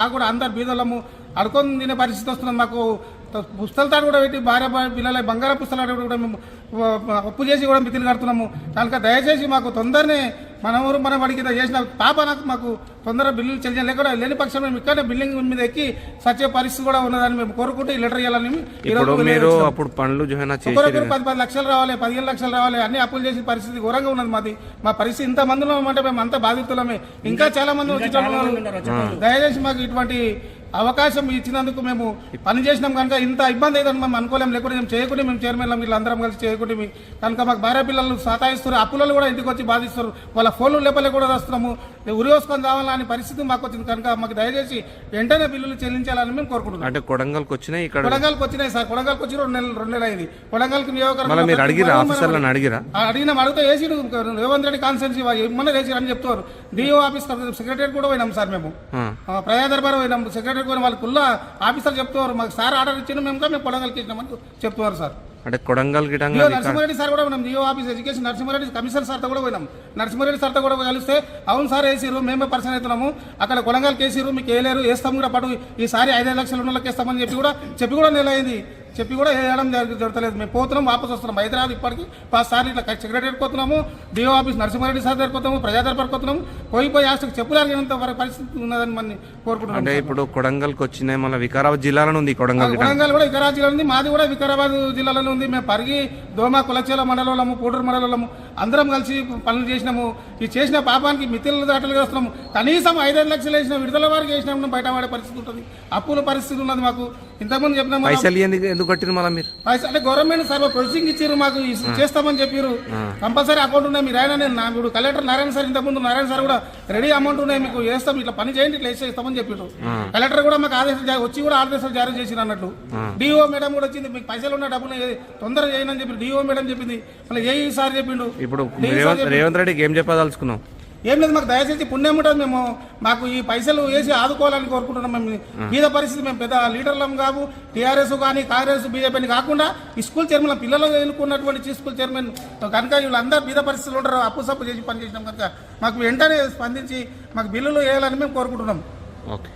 నాకు కూడా అందరు బీదలము. అడుకొని తినే పరిస్థితి వస్తుంది. మాకు పుస్తకాలు కూడా పెట్టి భార్య పిల్లల బంగారం పుస్తకాలు కూడా మేము అప్పు చేసి కూడా మితిని కడుతున్నాము. కనుక దయచేసి మాకు తొందరనే మన ఊరు మన వాడికి చేసిన పాప నాకు మాకు తొందరగా బిల్లులు చెల్లించాలి లేకుండా లేని పక్షం మేము ఇక్కడనే బిల్డింగ్ మీద ఎక్కి సచ్చే పరిస్థితి కూడా ఉన్నదని మేము కోరుకుంటూ ఈ లెటర్ ఇవ్వాలని ఈ రోజు ఇప్పుడు మీరు అప్పుడు పనులు చేసి ఒకరొకరు పది పది లక్షలు రావాలి పదిహేను లక్షలు రావాలి అన్ని అప్పులు చేసిన పరిస్థితి ఘోరంగా ఉన్నది మాది. మా పరిస్థితి ఇంత మందిలో అంటే మేము అంత బాధితులమే. ఇంకా చాలా మంది వచ్చేటప్పుడు దయచేసి మాకు ఇటువంటి అవకాశం ఇచ్చినందుకు మేము పని చేసినాం కనుక ఇంత ఇబ్బంది అయిందని మేము అనుకోలేం లేకుంటే మేము చేయకుండా మేము చైర్మన్ వీళ్ళు అందరం కలిసి చేయకుంటే మీ- కనుక మాకు భార్య పిల్లలు సతాయిస్తారు అప్పులలో కూడా ఇంటికి వచ్చి బాధిస్తారు వాళ్ళ ఫోన్లు లేపలే కూడా వస్తున్నాము ఉరి వేసుకొని రావాలని పరిస్థితి మాకు వచ్చింది కనుక మాకు దయచేసి వెంటనే బిల్లులు చెల్లించాలని మేము కోరుకుంటున్నాం. అంటే కొడంగల్కి వచ్చినాయి ఇక్కడ? కొడంగల్కి వచ్చినాయి సార్ కొడంగల్కి వచ్చి రెండు నెలలు రెండు నెలలు అయింది కొడంగల్కి అడిగిరా నియోజకవర్గం ఆఫీసర్లను అడిగిరా? ఆ అడిగిన అడిగితే వేసి రేవంత్ రెడ్డి కాన్స్టెన్సీ ఏమన్నా వేసి అని చెప్తారు. డిఓ ఆఫీస్ సెక్రటరీ కూడా పోయినాం సార్ మేము. ఆ. ఆ, ప్రజా దర్బార్ పోయినాం సెక్రటరీ పోయిన వాళ్ళకి ఉల్ల ఆఫీసర్ చెప్తారు మాకు సార్ ఆర్డర్ ఇచ్చిన మేము మేము కొడంగల్కి ఇచ్చినామని చెప్తున్నారు సార్. అంటే కొడంగల్ గిటంగా నరసింహారెడ్డి సార్ కూడా పోయినాం. DO office education Narasimha Reddy commissioner సార్తో కూడా పోయినాం. నరసింహారెడ్డి సార్తో కూడా కలిస్తే అవును సార్ వేసిరు మేమే పర్సన్ అవుతున్నాము. అక్కడ కొలంగాలకి వేసిరు మీకు వేయలేరు వేస్తాము కూడా పడు ఈసారి ఐదైదు లక్షలు ఉన్న వాళ్ళకి వేస్తామని చెప్పి కూడా చెప్పి కూడా నెల అయింది చెప్పి కూడా వేయడం జరుగు- జరుగుతలేదు మేము పోతున్నాం వాపస్ వస్తున్నాం. హైదరాబాద్ ఇప్పటికి పాస్ సార్ ఇట్లా సెక్రటరీ పోతున్నాము డిఓ ఆఫీస్ నరసింహారెడ్డి సార్ దగ్గర పోతున్నాము ప్రజా దర్బార్ పోతున్నాము. పోయి పోయి ఆస్తికి చెప్పులాగినంత వరకు పరిస్థితి ఉన్నదని మనం కోరుకుంటున్నాం అంటే ఇప్పుడు కొడంగల్కి వచ్చినాయి మళ్ళీ వికారాబాద్ జిల్లాలో ఉంది కొడంగల్ వరంగల్ కూడా వికారాబాద్ జిల్లా ఉంది మాది కూడా వికారాబాద్ జిల్లాలో ఉంది. మేము పరిగి దోమ కులచేల మండలంలో పూడూరు మండలంలో అందరం కలిసి పనులు చేసినాము. ఈ చేసిన పాపానికి మితిలు దాటలు వస్తున్నాము కనీసం ఐదైదు లక్షలు వేసిన విడుదల వారికి వేసినాము బయట పడే పరిస్థితి ఉంటుంది. అప్పుల పరిస్థితి ఉన్నది మాకు. ఇంతకుముందు చెప్పినాము ఎందుకు కట్టిరు మళ్ళీ మీరు? పైసలు అంటే గవర్నమెంట్ సర్వ ప్రొసీజింగ్ ఇచ్చారు మాకు చేస్తామని చెప్పారు కంపల్సరీ అకౌంట్ ఉన్నాయి మీరు ఆయన నేను నా ఇప్పుడు కలెక్టర్ నారాయణ సార్ ఇంతకుముందు నారాయణ సార్ కూడా రెడీ అమౌంట్ ఉన్నాయి మీకు వేస్తాం ఇట్లా పని చేయండి ఇట్లా వేసేస్తామని చెప్పారు కలెక్టర్ కూడా మాకు ఆదేశాలు జా- వచ్చి కూడా ఆదేశాలు జారీ చేసిన అన్నట్లు. డిఓ మేడం కూడా వచ్చింది మీకు పైసలు ఉన్న డబ్బులు ఏ- తొందరగా చేయను అని చెప్పి డిఓ మేడం చెప్పింది. మళ్ళీ ఏ సార్ చెప్పిండు. ఇప్పుడు సార్ రేవంత్ చెప్పిండు. రేవంత్ రెడ్డికి ఏం చెప్పదలుచుకున్నాం ఏం లేదు మాకు దయచేసి పుణ్యం ఉంటుంది మేము. మాకు ఈ పైసలు వేసి ఆదుకోవాలని కోరుకుంటున్నాం మేము. బీద పరిస్థితి మేము పెద్ద లీడర్లం కావు టీఆర్ఎస్ కానీ కాంగ్రెస్ బీజేపీని కాకుండా ఈ స్కూల్ చైర్మన్ పిల్లలు ఎన్నుకున్నటువంటి స్కూల్ చైర్మన్ కనుక వీళ్ళందరూ బీద పరిస్థితులు ఉంటారు అప్పు సప్పు చేసి పనిచేసినాం కనుక మాకు వెంటనే స్పందించి మాకు బిల్లులు వేయాలని మేము కోరుకుంటున్నాం. ఓకే.